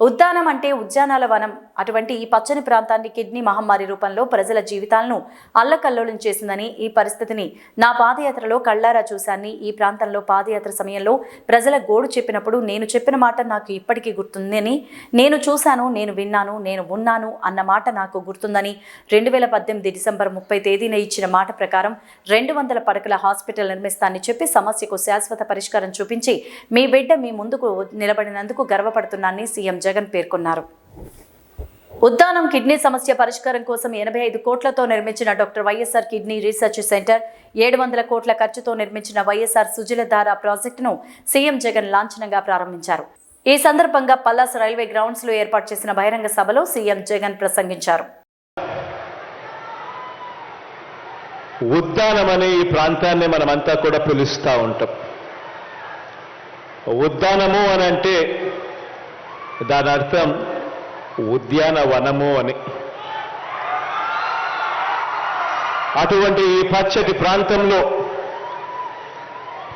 ఉద్యానం అంటే ఉద్యానాల వనం. అటువంటి ఈ పచ్చని ప్రాంతాన్ని కిడ్నీ మహమ్మారి రూపంలో ప్రజల జీవితాలను అల్లకల్లోలం చేసిందని ఈ పరిస్థితిని నా పాదయాత్రలో కళ్ళారా చూశాన్ని. ఈ ప్రాంతంలో పాదయాత్ర సమయంలో ప్రజల గోడు చెప్పినప్పుడు నేను చెప్పిన మాట నాకు ఇప్పటికీ గుర్తుందని. నేను చూశాను నేను విన్నాను నేను ఉన్నాను అన్న మాట నాకు గుర్తుందని. రెండు వేల పద్దెనిమిది డిసెంబర్ ముప్పై తేదీన ఇచ్చిన మాట ప్రకారం రెండు వందల పడకల హాస్పిటల్ నిర్మిస్తానని చెప్పి సమస్యకు శాశ్వత పరిష్కారం చూపించి మీ బిడ్డ మీ ముందుకు నిలబడినందుకు గర్వపడుతున్నానని సీఎం జగన్ పేర్కొన్నారు. ఉద్దానం కిడ్నీ సమస్య పరిష్కారం కోసం ఎనభై ఐదు కోట్లతో నిర్మించిన doctor YSR kidney research center ఏడు వందల కోట్ల ఖర్చుతో నిర్మించిన వైఎస్ఆర్ సుజలధార ప్రాజెక్టును సీఎం జగన్ లాంఛనంగా ప్రారంభించారు. ఈ సందర్భంగా పల్లాస్ రైల్వే గ్రౌండ్స్లో ఏర్పాటు చేసిన బహిరంగ సభలో సీఎం జగన్ ప్రసంగించారు. ఉద్దానం అనే ఈ ప్రాంతాన్ని మనమంతా కూడా పిలుస్తూ ఉంటాం. ఉద్దానము అని అంటే దాని అర్థం ఉద్యానవనము అని. అటువంటి ఈ పచ్చటి ప్రాంతంలో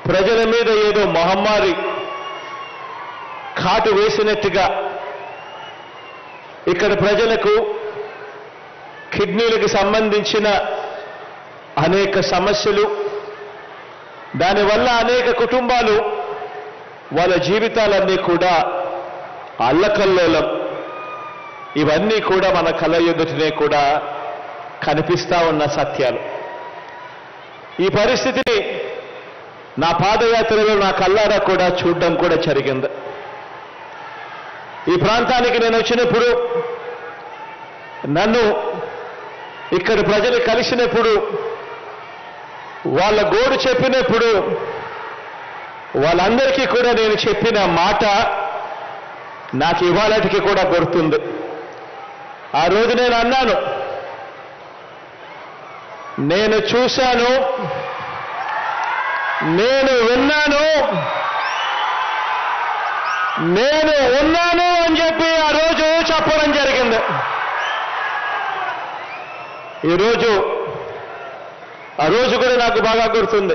ప్రజల మీద ఏదో మహమ్మారి కాటు వేసినట్టుగా ఇక్కడ ప్రజలకు కిడ్నీలకు సంబంధించిన అనేక సమస్యలు దానివల్ల అనేక కుటుంబాలు వాళ్ళ జీవితాలన్నీ కూడా అల్లకల్లోలం. ఇవన్నీ కూడా మన కళ్ళ ఎదుటనే కూడా కనిపిస్తా ఉన్న సత్యాలు. ఈ పరిస్థితిని నా పాదయాత్రలో నా కల్లారా కూడా చూడడం కూడా జరిగింది. ఈ ప్రాంతానికి నేను వచ్చినప్పుడు నన్ను ఇక్కడ ప్రజలు కలిసినప్పుడు వాళ్ళ గోడు చెప్పినప్పుడు వాళ్ళందరికీ కూడా నేను చెప్పిన మాట నాకు ఇవాళటికి కూడా గుర్తుంది. ఆ రోజు నేను అన్నాను నేను చూశాను నేను విన్నాను నేను ఉన్నాను అని చెప్పి ఆ రోజు చెప్పడం జరిగింది. ఈరోజు ఆ రోజు కూడా నాకు బాగా గుర్తుంది.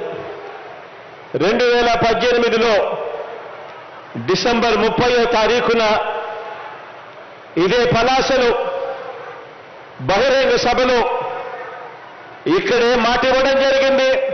రెండు వేల పద్దెనిమిదిలో డిసెంబర్ ముప్పయో తారీఖున ఇదే పలాసలో బహిరంగ సభలో ఇక్కడే మాట ఇవ్వడం జరిగింది.